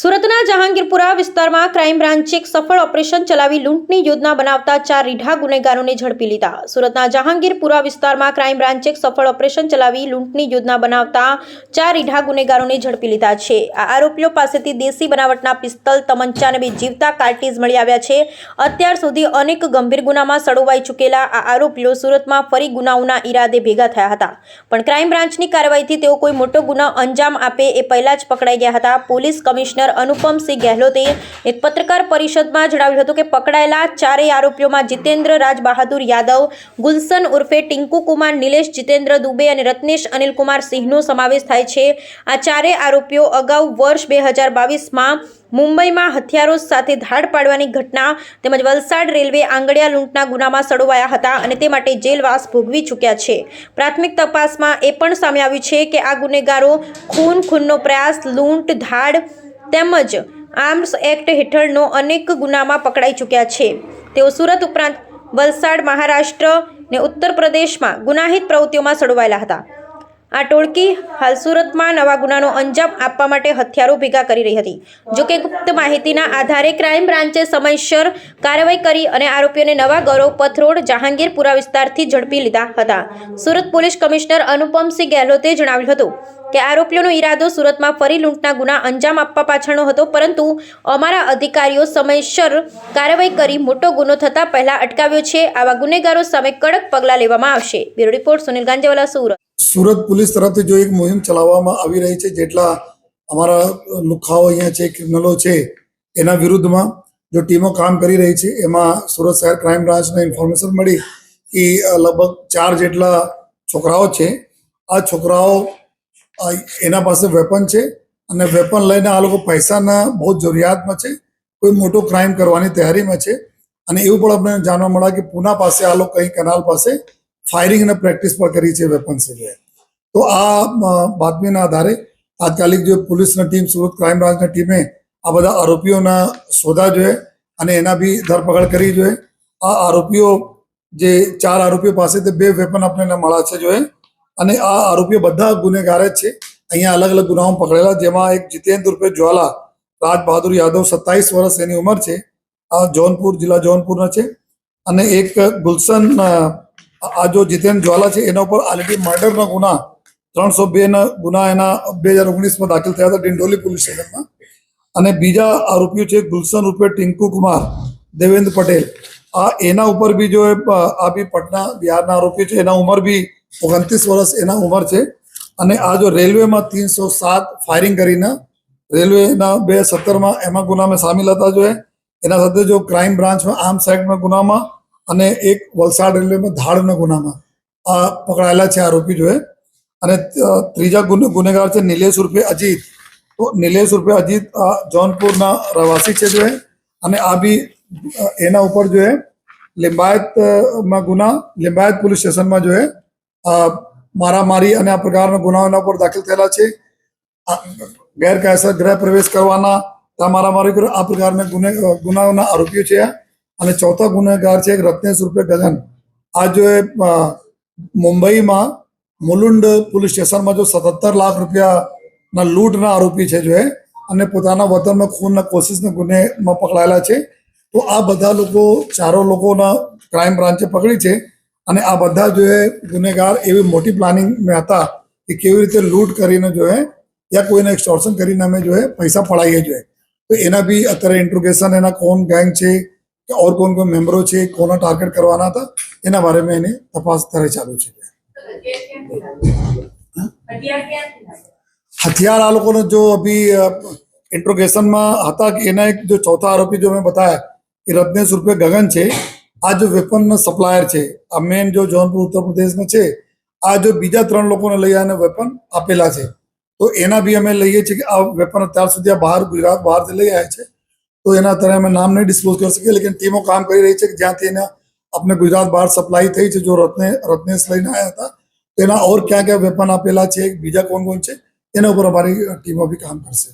સુરતના જહાંગીરપુરા વિસ્તારમાં ક્રાઇમ બ્રાન્ચે એક સફળ ઓપરેશન ચલાવી લૂંટની યોજના બનાવતા ચાર રીઢા ગુનેગારોને ઝડપી લીધા. સુરતના જહાંગીરપુરા વિસ્તારમાં ક્રાઇમ બ્રાન્ચે એક સફળ ઓપરેશન ચલાવી લૂંટની યોજના બનાવતા ચાર રીઢા ગુનેગારોને ઝડપી લીધા છે. આ આરોપીઓ પાસેથી દેશી બનાવટના પિસ્તલ, તમંચા અને બે જીવતા કાર્ટીઝ મળી આવ્યા છે. અત્યાર સુધી અનેક ગંભીર ગુનામાં સડોવાઈ ચૂકેલા આ આરોપીઓ સુરતમાં ફરી ગુનાઓના ઈરાદે ભેગા થયા હતા. પણ ક્રાઇમ બ્રાન્ચની કાર્યવાહીથી તેઓ કોઈ મોટો ગુનો અંજામ આપે એ પહેલા જ પકડાઈ ગયા હતા. પોલીસ કમિશનર અનુપમસિંહ ગેહલોતે એક પત્રકાર પરિષદમાં જણાવ્યું હતું કે પકડાયેલા ચારેય આરોપીઓમાં જીતેન્દ્ર રાજ બહાદુર યાદવ, ગુલશન ઉર્ફે ટિંકુ કુમાર નિલેશ, જીતેન્દ્ર દુબે અને રત્નેશ અનિલકુમાર સિંહનો સમાવેશ થાય છે. આ ચારેય આરોપીઓ અગાઉ વર્ષ બે હજાર બાવીસમાં મુંબઈમાં હથિયારો સાથે ધાડ પાડવાની ઘટના તેમજ વલસાડ રેલવે આંગડિયા લૂંટના ગુનામાં સડોવાયા હતા અને તે માટે જેલવાસ ભોગવી ચૂક્યા છે. પ્રાથમિક તપાસમાં એ પણ સામે આવ્યું છે કે આ ગુનેગારો ખૂન, ખૂનનો પ્રયાસ, લૂંટ, ધાડ તેમજ આર્મ્સ એક્ટ હેઠળનો અનેક ગુનામાં પકડાઈ ચૂક્યા છે. તેઓ સુરત ઉપરાંત વલસાડ, મહારાષ્ટ્ર ને ઉત્તર પ્રદેશમાં ગુનાહિત પ્રવૃત્તિઓમાં સડવાયેલા હતા. આ ટોળકી હાલ સુરતમાં નવા ગુનાનો અંજામ આપવા માટે હથિયારો ભેગા કરી રહી હતી. જોકે ગુપ્ત માહિતીના આધારે ક્રાઇમ બ્રાન્ચે સમયસર કાર્યવાહી કરી અને આરોપીઓને નવા ગૌરવ પથ રોડ જહાંગીરપુરા વિસ્તારથી ઝડપી લીધા હતા. સુરત પોલીસ કમિશનર અનુપમસિંહ ગેહલોતે જણાવ્યું હતું કે આરોપીઓનો ઈરાદો સુરતમાં ફરી લૂંટના ગુના અંજામ આપવા પાછળનો હતો, પરંતુ અમારા અધિકારીઓ સમયસર કાર્યવાહી કરી મોટો ગુનો થતા પહેલા અટકાવ્યો છે. આવા ગુનેગારો સામે કડક પગલાં લેવામાં આવશે. Bureau report Sunil Ganjewala, Surat. Surat police તરફથી જો એક મુહિમ ચલાવવામાં આવી રહી છે, જેટલા અમારા લુખાઓ અહીંયા છે, ક્રિમિનલો છે, એના વિરુદ્ધમાં જો ટીમો કામ કરી રહી છે, એમાં સુરત શહેર ક્રાઇમ બ્રાન્ચને ઇન્ફોર્મેશન મળી કે લગભગ ચાર જેટલા છોકરાઓ છે. આ છોકરાઓ એના પાસે વેપન છે અને વેપન લઈને આ લોકો પૈસાના બહુ જરૂરિયાતમાં છે. કોઈ મોટો ક્રાઇમ કરવાની તૈયારીમાં છે. અને એવું પણ આપણે જાણવા મળ્યા કે પૂના પાસે આ લોકો કંઈ કેનાલ પાસે ફાયરિંગ અને પ્રેક્ટિસ પણ કરી છે વેપન્સ છે. તો આ બાતમીના આધારે તાત્કાલિક જે પોલીસની ટીમ, સુરત ક્રાઇમ બ્રાન્ચની ટીમે આ બધા આરોપીઓના શોધા જોઈએ અને એના બી ધરપકડ કરી જોઈએ આ આરોપીઓ જે ચાર આરોપીઓ પાસેથી બે વેપન આપણને મળ્યા છે જોઈએ અને આ આરોપીઓ બધા ગુનેગાર જ છે. અહીંયા અલગ અલગ ગુનાઓ પકડેલા, જેમાં એક જીતેન્દ્ર રૂપે જ્વાલા, રાજ બહાદુર યાદવ સત્તાવીસ વર્ષ એની ઉંમર છે. આ જૌનપુર, જિલ્લા જૌનપુરના છે. અને એક ગુલશન આ જો જીતેન્દ્ર જ્વાલા છે, એના ઉપર ઓલરેડી મર્ડરના ગુના, ત્રણસો બે ગુના એના બે હજાર ઓગણીસમાં દાખલ થયા હતા ડિંડોલી પોલીસ સ્ટેશનમાં. અને બીજા આરોપીઓ છે ગુલશન રૂપે ટિંકુ કુમાર, દેવેન્દ્ર પટેલ. આ એના ઉપર બી જો આ બી પટના બિહારના આરોપીઓ છે, એના ઉંમર બી ઓગણત્રીસ વર્ષ એના ઉંમર છે. અને આ જો રેલવેમાં ત્રણસો સાત ફાયરિંગ કરીને, રેલવેના બે સત્તરમાં એમાં ગુનામાં સામેલ હતા જો એના સાથે જો ક્રાઇમ બ્રાન્ચમાં આમ સાઇડમાં ગુનામાં અને એક વલસાડ રેલવેમાં ધાડના ગુનામાં આ પકડાયેલા છે આરોપી જોએ અને ત્રીજા ગુને ગુનેગાર છે નિલેશ ઉર્ફે અજીત તો નિલેશ ઉર્ફે અજીત જૌનપુરના રહેવાસી છે જો એ. અને આ બી એના ઉપર જોએ એ લિંબાયત અ, માં ગુના લિંબાયત પોલીસ સ્ટેશનમાં જો એ મારામારી અને આ પ્રકારના ગુનાઓના ઉપર દાખલ થયેલા છે ગેરકાયદેસર ગૃહ પ્રવેશ કરવાના મારામારી આ પ્રકારના ગુને ગુનાઓના આરોપીઓ છે આ. અને ચોથા ગુનેગાર છે રત્નેશ રૂપે ગગન. આ જો મુંબઈમાં મુલુંડ પોલીસ સ્ટેશનમાં જો સત્તર લાખ રૂપિયાના લૂંટના આરોપી છે જો અને પોતાના વતનમાં ખૂનના કોશિશના ગુનેમાં પકડાયેલા છે, તો આ બધા લોકો, ચારો લોકોના ક્રાઇમ બ્રાન્ચે પકડી છે, અને આ બધા જો એ ગુનેગાર એવી મોટી પ્લાનિંગ મેં હતા કે કેવી રીતે લૂંટ કરીને જો યા કોઈને એક્સટોર્શન કરીને અમે જો પૈસા પડાવીએ જોઈએ તો એના બી અત્યારે ઇન્ટ્રોગેશન એના કોણ ગેંગ છે કે ઓર કોણ કોણ મેમ્બરો છે, કોના ટાર્ગેટ કરવાના હતા, એના બારેમાં એની તપાસ અત્યારે ચાલુ છે. હથિયાર આ લોકોને જો અભી ઇન્ટ્રોગેશનમાં હતા કે એના એક જો ચોથા આરોપી જો મેં બતાયા કે રત્નેશ રૂપે ગગન છે. આ જો વેપનનો સપ્લાયર છે, આ મેન જો જૌનપુર, ઉત્તર પ્રદેશનો છે, આ જો બીજા ત્રણ લોકોને લઈ આને વેપન આપેલા છે. તો એના બી અમે લઈએ છીએ કે આ વેપન અત્યાર સુધી આ બહાર ગુજરાત બહારથી લઈ આવ્યા છે. તો એના અત્યારે અમે નામ નહીં ડિસ્ક્લોઝ કરી શકીએ, લેકિન ટીમો કામ કરી રહી છે કે જ્યાંથી એના આપણે ગુજરાત બહાર સપ્લાય થઈ છે, જો રત્ને, રત્નેશ લઈને આવ્યા હતા તેના ઓર ક્યાં ક્યાં વેપન આપેલા છે, બીજા કોણ કોણ છે, એના ઉપર અમારી ટીમો બી કામ કરશે.